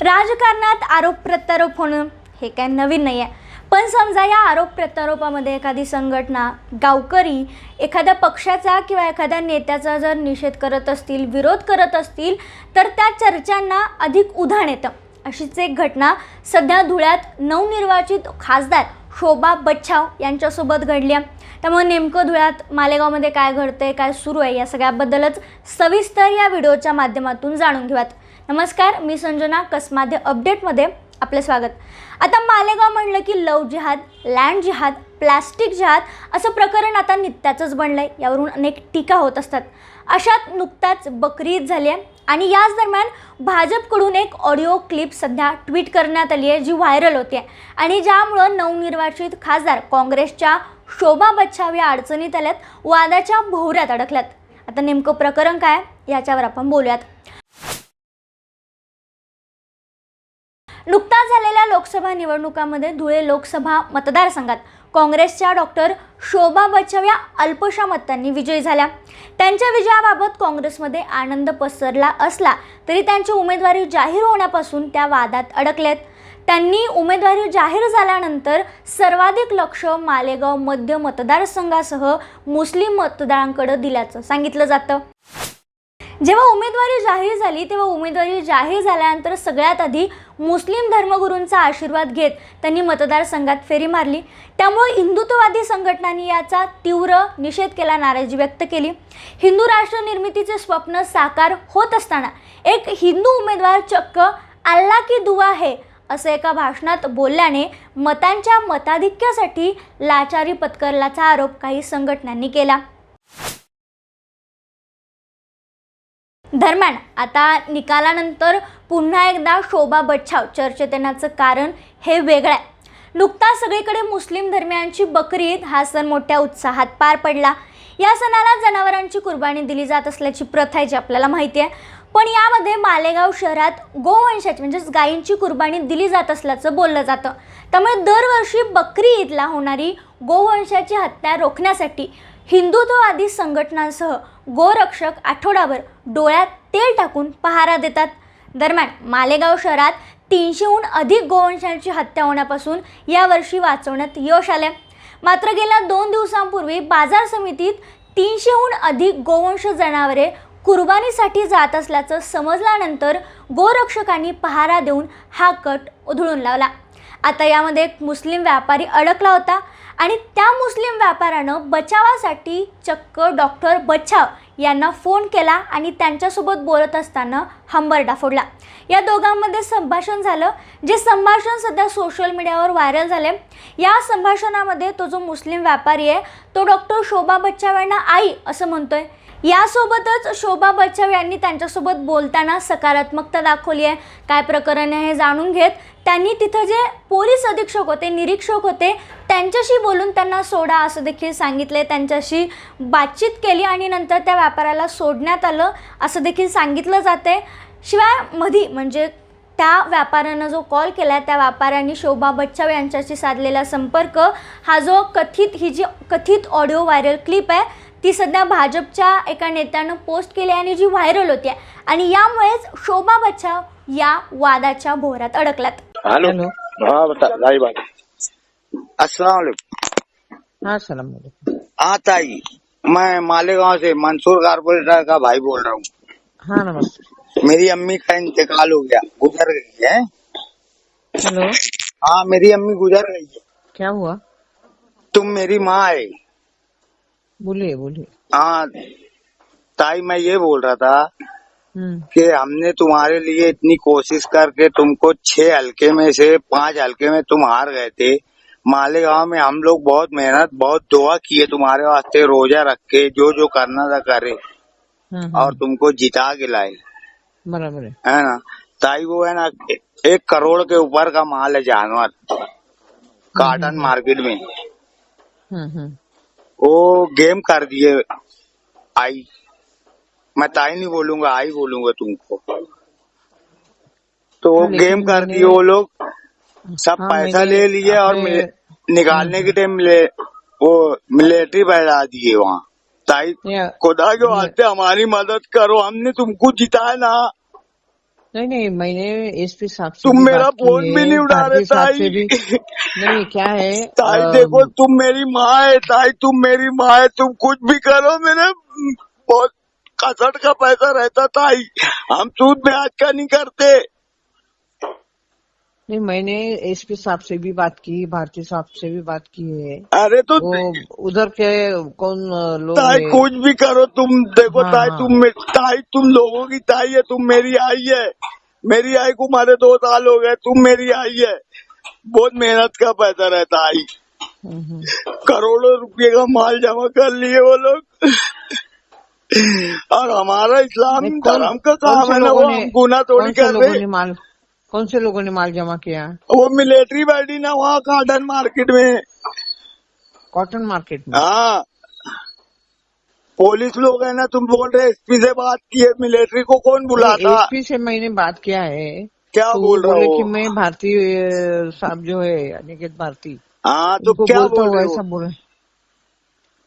राजकारणात आरोप प्रत्यारोप होणं हे काय नवीन नाही आहे पण समजा या आरोप प्रत्यारोपामध्ये एखादी संघटना गावकरी एखाद्या पक्षाचा किंवा एखाद्या नेत्याचा जर निषेध करत असतील विरोध करत असतील तर त्या चर्चांना अधिक उधाण येतं. अशीच एक घटना सध्या धुळ्यात नवनिर्वाचित खासदार शोभा बच्छाव यांच्यासोबत घडली आहे. त्यामुळे नेमकं धुळ्यात मालेगावमध्ये काय घडतंय काय सुरू आहे या सगळ्याबद्दलच सविस्तर या व्हिडिओच्या माध्यमातून जाणून घेऊयात. नमस्कार मी संजना कसमाध्ये अपडेटमध्ये आपलं स्वागत. आता मालेगाव म्हणलं की लव जिहाद लँड जिहाद प्लास्टिक जिहाद असं प्रकरण आता नित्याचंच बनलं आहे यावरून अनेक टीका होत असतात. अशात नुकताच बकरी ईद झाली आहे आणि याच दरम्यान भाजपकडून एक ऑडिओ क्लिप सध्या ट्विट करण्यात आली आहे जी व्हायरल होते आहे आणि ज्यामुळं नवनिर्वाचित खासदार काँग्रेसच्या शोभा बच्छाव या अडचणीत आल्यात वादाच्या भोवऱ्यात अडकल्यात. आता नेमकं प्रकरण काय याच्यावर आपण बोलूयात. नुकताच झालेल्या लोकसभा निवडणुकामध्ये धुळे लोकसभा मतदारसंघात काँग्रेसच्या डॉक्टर शोभा बच्छाव या अल्पशा मतांनी विजयी झाल्या. त्यांच्या विजयाबाबत काँग्रेसमध्ये आनंद पसरला असला तरी त्यांची उमेदवारी जाहीर होण्यापासून त्या वादात अडकलेत. त्यांनी उमेदवारी जाहीर झाल्यानंतर सर्वाधिक लक्ष मालेगाव मध्य मतदारसंघासह मुस्लिम मतदारांकडे दिल्याचं सांगितलं जातं. जेव्हा उमेदवारी जाहीर झाली तेव्हा उमेदवारी जाहीर झाल्यानंतर सगळ्यात आधी मुस्लिम धर्मगुरूंचा आशीर्वाद घेत त्यांनी मतदारसंघात फेरी मारली. त्यामुळे हिंदुत्ववादी संघटनांनी याचा तीव्र निषेध केला नाराजी व्यक्त केली. हिंदू राष्ट्र निर्मितीचे स्वप्न साकार होत असताना एक हिंदू उमेदवार चक्क अल्ला की दुवा है असं एका भाषणात बोलल्याने मतांच्या मताधिक्यासाठी लाचारी पत्करल्याचा आरोप काही संघटनांनी केला. दरम्यान आता निकालानंतर पुन्हा एकदा शोभा बच्छाव चर्चेत येण्याचं कारण हे वेगळं आहे. नुकताच सगळीकडे मुस्लिम धर्मियांची बकरी ईद हा सण मोठ्या उत्साहात पार पडला. या सणाला जनावरांची कुर्बानी दिली जात असल्याची प्रथा आहे जी आपल्याला माहिती आहे. पण यामध्ये मालेगाव शहरात गोवंशाची म्हणजेच गायींची कुर्बानी दिली जात असल्याचं बोललं जातं. त्यामुळे दरवर्षी बकरी ईदला होणारी गोवंशाची हत्या रोखण्यासाठी हिंदुत्ववादी संघटनांसह गोरक्षक आठवडाभर डोळ्यात तेल टाकून पहारा देतात. दरम्यान मालेगाव शहरात तीनशेहून अधिक गोवंशांची हत्या होण्यापासून यावर्षी वाचवण्यात यश आले मात्र गेल्या दोन दिवसांपूर्वी बाजार समितीत तीनशेहून अधिक गोवंश जनावरे कुर्बानीसाठी जात असल्याचं समजल्यानंतर गोरक्षकांनी पहारा देऊन हा कट उधळून लावला. आता यामध्ये एक मुस्लिम व्यापारी अडकला होता. आणि त्या मुस्लिम व्यापाऱ्यानं बचावासाठी चक्क डॉक्टर बचाव यांना फोन केला आणि त्यांच्यासोबत बोलत असताना हंबरडा फोडला या दोघांमध्ये संभाषण झालं जे संभाषण सध्या सोशल मीडियावर व्हायरल झाले या संभाषणामध्ये तो जो मुस्लिम व्यापारी आहे तो डॉक्टर शोभा बच्चाव यांना आई असं म्हणतोय. यासोबतच शोभा बच्चाव यांनी त्यांच्यासोबत बोलताना सकारात्मकता दाखवली आहे. काय प्रकरण आहे हे जाणून घेत त्यांनी तिथं जे पोलीस अधीक्षक होते निरीक्षक होते त्यांच्याशी बोलून त्यांना सोडा असं देखील सांगितले त्यांच्याशी बातचीत केली आणि नंतर त्या व्यापाऱ्याला सोडण्यात आलं असं देखील सांगितलं जाते शिवाय मधी म्हणजे त्या व्यापाऱ्यानं जो कॉल केला त्या व्यापाऱ्यांनी शोभा बच्चाव यांच्याशी साधलेला संपर्क हा जो कथित ही जी कथित ऑडिओ व्हायरल क्लिप आहे ती सध्या भाजपच्या एका नेत्यानं पोस्ट केली आणि जी व्हायरल होती आणि यामुळेच शोभा बच्चाव या वादाच्या भोवऱ्यात अडकल्यात हेलो. हाँ बता अस्सलाम वालेकुम हाँ वालेकुम हाँ ताई मैं मालेगांव से मंसूर कारपोरेटर का भाई बोल रहा हूँ. हाँ नमस्ते. मेरी अम्मी का इंतकाल हो गया गुजर गई है. हेलो. हाँ मेरी अम्मी गुजर गई है. क्या हुआ? तुम मेरी माँ है. बोलिए बोलिए। हाँ ताई मैं ये बोल रहा था हम्म। कि हमने तुम्हारे लिए इतनी कोशिश करके तुमको छह हल्के में से पाँच हल्के में तुम हार गए थे। मालेगांव में हम लोग बहुत मेहनत बहुत दुआ किए तुम्हारे वास्ते रोजा रख के जो जो करना था करे। हाँ, हाँ, और तुमको जिता के लाए। बराबर है। है ना? ताई वो है ना एक करोड़ के ऊपर का माल है जानवर काटन मार्केट में। हम्म हम्म। वो गेम कर दिए। आई। मैं ताई नहीं बोलूँगा आई बोलूँगा तुमको। तो वो गेम कर दिए वो लोग। सब हाँ, पैसा ले लिए और निकालने के टाइम ले वो मिलिट्री बैठा दिए वहाँ। ताई खुदा के वास्ते हमारी मदद करो हमने तुमको जिताया ना। नहीं नहीं मैंने इस साहब से तुम मेरा फ़ोन भी नहीं उठा रहे ताई। भी। नहीं क्या है? ताई आ, देखो तुम मेरी माँ है ताई तुम मेरी माँ है तुम कुछ भी करो मेरे बहुत कसट का पैसा रहता ताई। हम सूद में आज का नहीं करते। नहीं मैंने एसपी साहब से भी बात की भारती साहब से भी बात की है। अरे तो उधर के कौन लोग ताई कुछ भी करो तुम देखो हाँ, ताई हाँ। तुम ताई तुम लोगों की ताई है तुम मेरी आई है। मेरी आई को मारे दो साल हो गए तुम मेरी आई है। बहुत मेहनत का पैसा रहता आई हम्म, हम्म। करोड़ों रुपए का माल जमा कर लिए वो लोग। और हमारा इस्लाम धर्म का काम है ना वो हम गुना थोड़ी कर रहे माल कौन से लोगों ने माल जमा किया? वो मिलिट्री बैठी ना वहाँ कॉटन मार्केट में। कॉटन मार्केट में? हाँ। पुलिस लोग है ना तुम बोल रहे एसपी से बात की है मिलिट्री को कौन बुलाता? एसपी से मैंने बात किया है। क्या तो बोल रहा कि मैं भारती अ, साहब जो है अनिकेत भारती। हाँ तो क्या बोल रहे ऐसा हो। बोले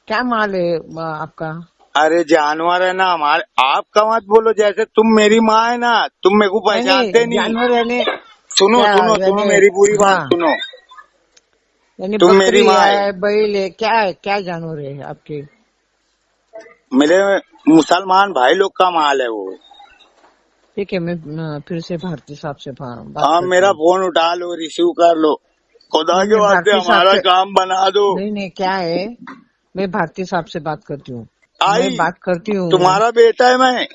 क्या माल है आपका? अरे जानवर है ना हमारे आपका मत बोलो जैसे तुम मेरी माँ है ना तुम मेरे को पहचानते नहीं। जानवर यानी सुनो सुनो सुनो मेरी पूरी बात हाँ। सुनो। तुम मेरी माँ है। बैल है क्या है क्या जानवर है आपके? मेरे मुसलमान भाई लोग का माल है वो। ठीक है मैं फिर से भारती साहब से हाँ मेरा फ़ोन उठा लो रिसीव कर लो। खुदा के वास्ते हमारा काम बना दो। नहीं नहीं क्या है? मैं भारती साहब से बात करती हूँ। आई मैं बात करती हूँ। तुम्हारा बेटा है मैं।